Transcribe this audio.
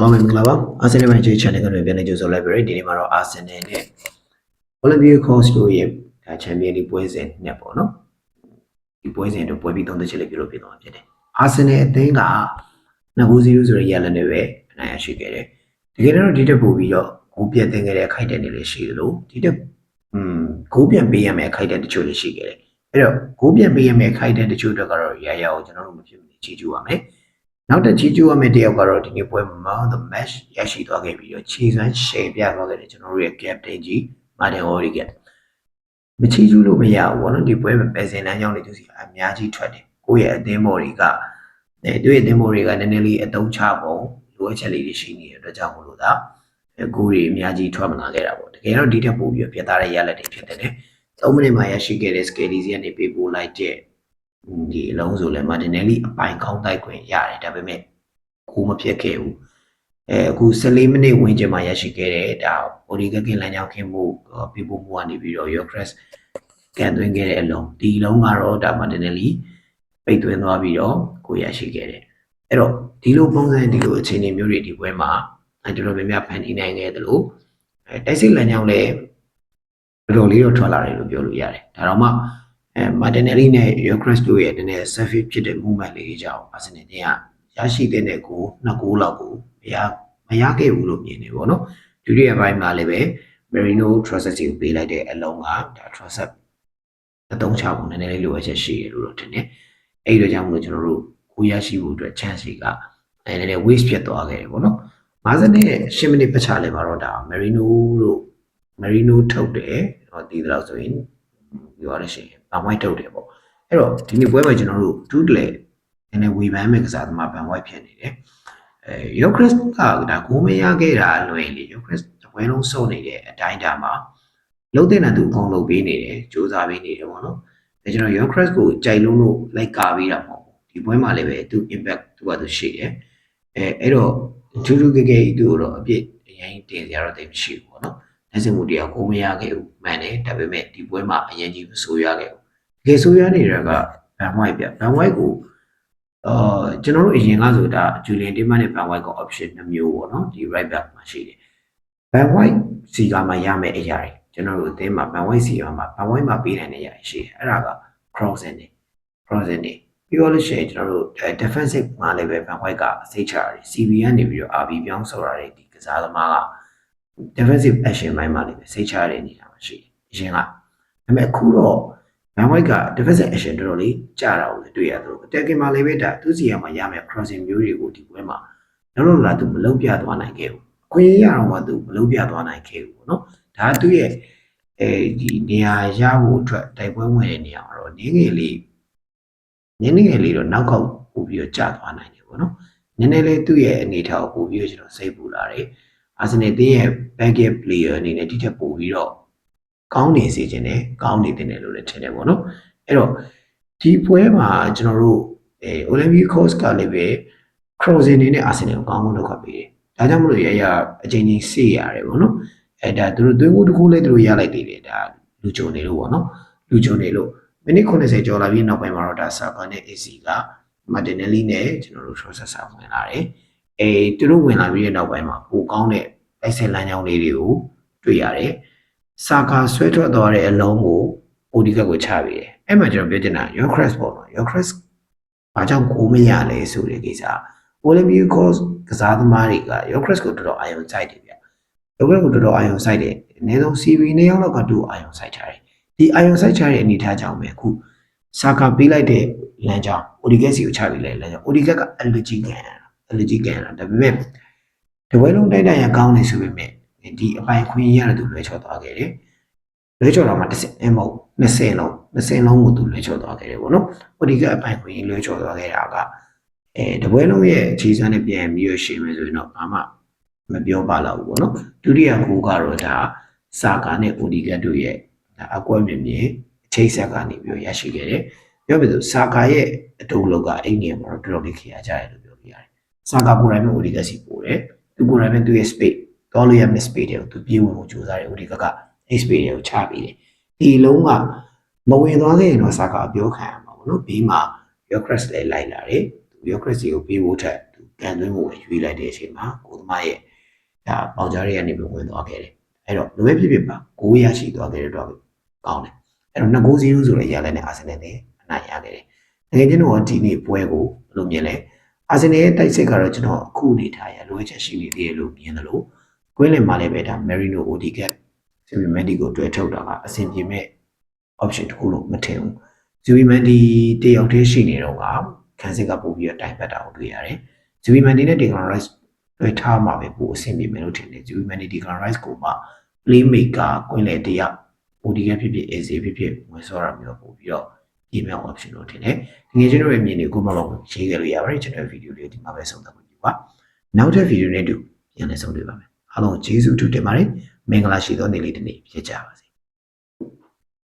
အားလုံးမင်္ဂလာပါအာဆင်နယ်မန်ချေ channel ကနေပြန်လည်ကြိုဆိုလိုက်ပါရဒီနေ့မှာတော့အာဆင်နယ်နဲ့ Olympic Coast တို့ရဲ့ဒါချန်ပီယံလိပွဲစဉ်နဲ့ပေါ့နော်ဒီပွဲစဉ်တို့ပွဲပြီးသုံးသက်ချက်လေးပြုလုပ်ပြသွားမှာဖြစ်တယ်အာဆင်နယ်အသင်းက2-0ဆိုတဲ့ရလဒ်နဲ့ပဲအနိုင်ရရှိခဲ့တယ်တကယ်တော့ဒီတက်ပို့ပြီးတော့ဂိုးပြတ်တင်ခဲ့တဲ့အခိုက်အတန့်တွေလည်းရှိသလိုဒီတက်อืมဂိုးပြန်ပေးရမယ့်အခိုက်အတန့်တချို့လည်းရှိခဲ့တယ်အဲ့တော့ဂိုးပြန်ပေးရမယ့်အခိုက်အတန့်တချို့တော့ကတော့ရရအောင်ကျွန်တော်တို့မဖြစ်မနေချီးကျူးရမယ် နောက်တစ်ချီကျူရမယ့်တယောက်ကတော့ဒီနေ့ပွဲမှာ the match ရရှိသွားခဲ့ပြီးတော့ခြေစွမ်းရှယ်ပြသွားခဲ့တယ်ကျွန်တော်တို့ရဲ့ captain ကြီး Martin Odegaard မချီကျူလို့မရဘူးဘောနော်ဒီပွဲမှာပဲစင်တန်းကြောင်းနေသူစီအများကြီးထွက်တယ်ကိုယ့်ရဲ့အသင်းမော်တွေကအဲသူ့ရဲ့အသင်းမော်တွေကနည်းနည်းလေးအတုံးချပုံလိုအပ်ချက်လေးတွေရှိနေတဲ့အတွက်ကြောင့်မလို့ဒါအဲကိုယ်တွေအများကြီးထွက်မလာခဲ့တာပေါ့တကယ်တော့ဒီထက်ပိုပြီးတော့ပြတ်သားတဲ့ရလဒ်တွေဖြစ်တယ်လေ3မိနစ်မှရရှိခဲ့တဲ့ Skelly စီကနေပေးပို့လိုက်တဲ့ ဒီအလုံးဆိုလဲ Martinelli အပိုင်ကောင်းတိုက်ခွင့်ရတယ်ဒါပေမဲ့ကိုမဖြစ်ခဲ့ဘူးအဲအခု14မိနစ်ဝန်းကျင်မှာရရှိခဲ့တဲ့ဒါ Origa ကလမ်းကြောင်းခင်းမှုပြပို့မှုကနေပြီးတော့ Yocres ကန်သွင်းခဲ့တဲ့အလုံးဒီလုံးကတော့ဒါ Martinelli ပိတ်သွင်းသွားပြီးတော့ကိုရရှိခဲ့တယ်အဲ့တော့ဒီလိုပုံစံဒီလိုအခြေအနေမျိုးတွေဒီပွဲမှာအဲတော်တော်များများဖန်တီးနိုင်ခဲ့တယ်လို့အဲတိုက်စစ်လမ်းကြောင်းလည်းတော်တော်လေးတော့ထွက်လာတယ်လို့ပြောလို့ရတယ်ဒါတော့မှ အဲ Martinelli နဲ့ Yocres တို့ရဲ့နည်းနည်း selfish ဖြစ်တဲ့ movement လေးတွေကြောင့် Arsenal ကရရှိတဲ့နဲ့ကိုနှစ်ကိုလောက်ကိုမရမရခဲ့ဘူးလို့မြင်နေပေါ့နော်ဒုတိယပိုင်းမှာလည်းပဲ Merino Trossard ကိုပေးလိုက်တဲ့အလုံးကဒါ Trossard အတုံးချပုံနည်းနည်းလေးလိုအပ်ချက်ရှိရလို့တော့ထင်တယ်အဲ့ဒီတော့ကြောင့်မလို့ကျွန်တော်တို့ကိုရရှိဖို့အတွက် chance တွေကအဲနည်းနည်း waste ဖြစ်သွားခဲ့တယ်ပေါ့နော်50နဲ့10မိနစ်ပတ်ချလဲမှာတော့ဒါ Merino တို့ Merino ထုတ်တယ်ဟောဒီတော့ဆိုရင်ပြောရလို့ရှိရင် ဘာမှထုတ်တယ်ပေါ့အဲ့တော့ဒီနေ့ပွဲမှာကျွန်တော်တို့2လေနည်းနည်းဝေဖန်မဲ့ကစားသမားဘန်ဝိုက်ဖြစ်နေတယ်အဲယောခရစ်ကဒါကိုမရခဲ့တာလွယ်လေယောခရစ်တပွဲလုံးစုံနေတဲ့အတိုင်းတာမှာလုံးတဲ့နဲ့သူအကုန်လုံးပေးနေတယ်စူးစမ်းပေးနေတယ်ပေါ့နော်ဒါကျွန်တော်ယောခရစ်ကိုကြိုက်လုံးလို့လိုက်ကာပေးတာမဟုတ်ဘူးဒီပွဲမှာလည်းပဲသူ impact သူကသူရှိတယ်အဲအဲ့တော့ထူးထူးကဲကဲသူ့တော့အပြစ်အရင်တင်စရာတော့တိတ်မရှိဘူးပေါ့နော်လက်စမှုတရားကိုမရခဲ့ဘူးမှန်တယ်ဒါပေမဲ့ဒီပွဲမှာအရင်ကြီးမဆိုးရခဲ့ဘူး တကယ်ဆိုးရနေတာကဘန်ဝိုက်ပြဘန်ဝိုက်ကိုအာကျွန်တော်တို့အရင်ကဆိုတာဂျူလီယန်တင်းမနဲ့ဘန်ဝိုက်က option နှမျိုးပေါ့နော်ဒီ right back မှာရှိတယ်ဘန်ဝိုက်စီကမှရမယ်အရာတွေကျွန်တော်တို့အသင်းမှာဘန်ဝိုက်စီကမှဘန်ဝိုက်မှာပေးနိုင်တဲ့အရာတွေရှိတယ်အဲ့ဒါက crossing တွေ crossing တွေပြီးတော့လို့ရှိရင်ကျွန်တော်တို့ defensive မှာလည်းပဲဘန်ဝိုက်ကစိတ်ချရတယ် CB ကနေပြီးတော့ RB ပြောင်းဆော်ရတဲ့ဒီကစားသမားက defensive action ဘိုင်းမှာလည်းပဲစိတ်ချရတဲ့အနေအထားမှာရှိတယ်အရင်ကဒါပေမဲ့အခုတော့ ဘန်ဝိုက်က defensive action တော်တော်လေးကြာတာကိုလည်းတွေ့ရတယ်လို့ attacking မှာလည်းပဲဒါသူစီရမှာရမယ် crossing မျိုးတွေကိုဒီပွဲမှာလုံးလုံးလာသူမလုံးပြသွားနိုင်ခဲ့ဘူးအခွင့်အရေးရအောင်မှသူမလုံးပြသွားနိုင်ခဲ့ဘူးပေါ့နော်ဒါကသူ့ရဲ့အဲဒီနေရာရဖို့အတွက်တိုက်ပွဲဝင်တဲ့နေရာမှာတော့နည်းငယ်လေးနည်းနည်းလေးတော့နောက်ခေါက်ပို့ပြီးတော့ကြာသွားနိုင်တယ်ပေါ့နော်နည်းနည်းလေးသူ့ရဲ့အနေထားကိုပို့ပြီးတော့ကျွန်တော်စိတ်ပူလာတယ်အာဆင်နယ်တင်းရဲ့ backup player အနေနဲ့ဒီထက်ပိုပြီးတော့ ကောင်းနေစေခြင်းနဲ့ကောင်းနေတယ်လို့လည်းထင်တယ်ပေါ့နော်အဲ့တော့ဒီပွဲမှာကျွန်တော်တို့အဲ Olympic course ကလည်းပဲ crossing နေနဲ့ Arsenal ကိုကောင်းကောင်းလုပ်ခတ်ပေးတယ်ဒါကြောင့်မလို့ရရအချိန်ချင်းစေးရတယ်ပေါ့နော်အဲဒါသူတို့သွင်းဖို့တစ်ခုလေးသူတို့ရလိုက်သေးတယ်ဒါလူကြုံနေလို့ပေါ့နော်လူကြုံနေလို့မိနစ်90ကျော်လာပြီးနောက်ပိုင်းမှာတော့ဒါ Saka နဲ့ AC က Martinelli နဲ့ကျွန်တော်တို့ Trossard ဆာဝင်လာတယ်အဲသူတို့ဝင်လာပြီးတဲ့နောက်ပိုင်းမှာပိုကောင်းတဲ့တိုက်ဆက်လမ်းကြောင်းလေးတွေကိုတွေ့ရတယ် စာကာဆွဲထွက်သွားတဲ့အလုံးကိုအိုဒီကတ်ကိုချပြီးတယ်အဲ့မှာကျွန်တော်ပြောချင်တာ Yocres ပေါ့နော် Yocres ဘာကြောင့်ကိုမရလဲဆိုတဲ့ကိစ္စ Olympiacos ကစားသမားတွေက Yocres ကိုတော်တော်အာရုံစိုက်တယ်ဗျ Yocres ကိုတော်တော်အာရုံစိုက်တယ်အနည်းဆုံး CV နှစ်ယောက်လောက်ကတူအာရုံစိုက်ချတယ်ဒီအာရုံစိုက်ချတဲ့အနေအထားကြောင့်ပဲအခုစာကာပေးလိုက်တဲ့လမ်းကြောင်း Odegaard စီကိုချပြီးလိုက်လမ်းကြောင်း Odegaard က allergy ကန်ရတာ allergy ကန်ရတာဒါပေမဲ့တပွဲလုံးတိုက်တိုက်ရကောင်းနေဆိုပေမဲ့ ဒီအပိုင်ခွင့်ရတဲ့သူလွှဲချော်သွားခဲ့တယ်လွှဲချော်တော့မှတစ်စင်အမဟုတ်20လုံး20လုံးကိုသူလွှဲချော်သွားခဲ့တယ်ပေါ့နော်။ဟိုဒီကအပိုင်ခွင့်လွှဲချော်သွားခဲ့တာကအဲတပွဲလုံးရဲ့အခြေစမ်းနဲ့ပြန်ပြီးရရှင်းမယ်ဆိုရင်တော့ဘာမှမပြောပါတော့ဘူးပေါ့နော်။ဒုတိယကိုကတော့ဒါစာကာနဲ့အိုဒီကတ်တို့ရဲ့ဒါအကွက်မြင်မြင်အခြေဆက်ကနေပြီးရရှိခဲ့တယ်။ပြောပြဆိုစာကာရဲ့အတူလောက်ကအဲ့ဒီမှာတော့တော်တော်လေးခရကြရတယ်လို့ပြောပြရတယ်။စာကာကိုယ်တိုင်ပဲအိုဒီကတ်စီပို့တယ်။သူကိုယ်တိုင်ပဲသူ့ရဲ့ space တော်လို့ရမယ့် space တွေကိုသူပြေးဝင်ဖို့ကြိုးစားတယ်အိုဒီကတ်က XP တွေကိုချပေးတယ်ဒီလုံးကမဝင်သွားခဲ့ရင်တော့စာကအပြောခံရမှာပေါ့နော်ဘေးမှာ Yocres လည်းလိုက်လာတယ်သူ Yocres ကိုပေးဖို့ထက်သူကန်သွင်းဖို့ရွေးလိုက်တဲ့အချိန်မှာကိုသမရဲ့ဒါပေါင်ကြားတွေကနေပြီးဝင်သွားခဲ့တယ်အဲ့တော့လိုပဲဖြစ်ဖြစ်ပါကိုရရှိသွားခဲ့တဲ့တော့ကောင်းတယ်အဲ့တော့2ဂိုး0ဆိုတဲ့ရလနဲ့အာဆင်နယ်နဲ့အနိုင်ရခဲ့တယ်တကယ်ချင်းတော့ဒီနေ့ပွဲကိုဘယ်လိုမြင်လဲအာဆင်နယ်ရဲ့တိုက်စစ်ကတော့ကျွန်တော်အခုအနေထားရလိုချက်ရှိနေသေးတယ်လို့မြင်တယ်လို့ ကွင်းလင်မှာလည်းပဲဒါ Merino Odegaard ဆီဗီမန်ဒီကိုတွဲထုတ်တာကအဆင်ပြေမဲ့ option တစ်ခုလို့မထင်ဘူး။ဇီဗီမန်ဒီတယောက်တည်းရှိနေတော့ကခန်းစစ်ကပို့ပြီးတော့တိုင်ပတ်တာကိုတွေ့ရတယ်။ဇီဗီမန်ဒီနဲ့ Declan Rice တွေ့ထားမှာပဲပို့အဆင်ပြေမယ်လို့ထင်တယ်။ဇီဗီမန်ဒီ Declan Rice ကိုမှ playmaker ကွင်းလေတယောက် ODK ဖြစ်ဖြစ် AC ဖြစ်ဖြစ်ဝင်စောတာမျိုးပို့ပြီးတော့ email option လို့ထင်တယ်။ငွေချင်းတို့ရဲ့အမြင်တွေကိုမှတော့ရေးခဲ့လို့ရပါတယ်ကျွန်တော်ဗီဒီယိုလေးဒီမှာပဲဆုံးသက်ဖို့ပါ။နောက်တဲ့ဗီဒီယိုနဲ့တူပြန်လည်ဆုံတွေ့ပါမယ်။ အားလုံးကျေးဇူးတူတင်ပါတယ်။မင်္ဂလာရှိသောနေ့လေးတစ်နေ့ဖြစ်ကြပါစေ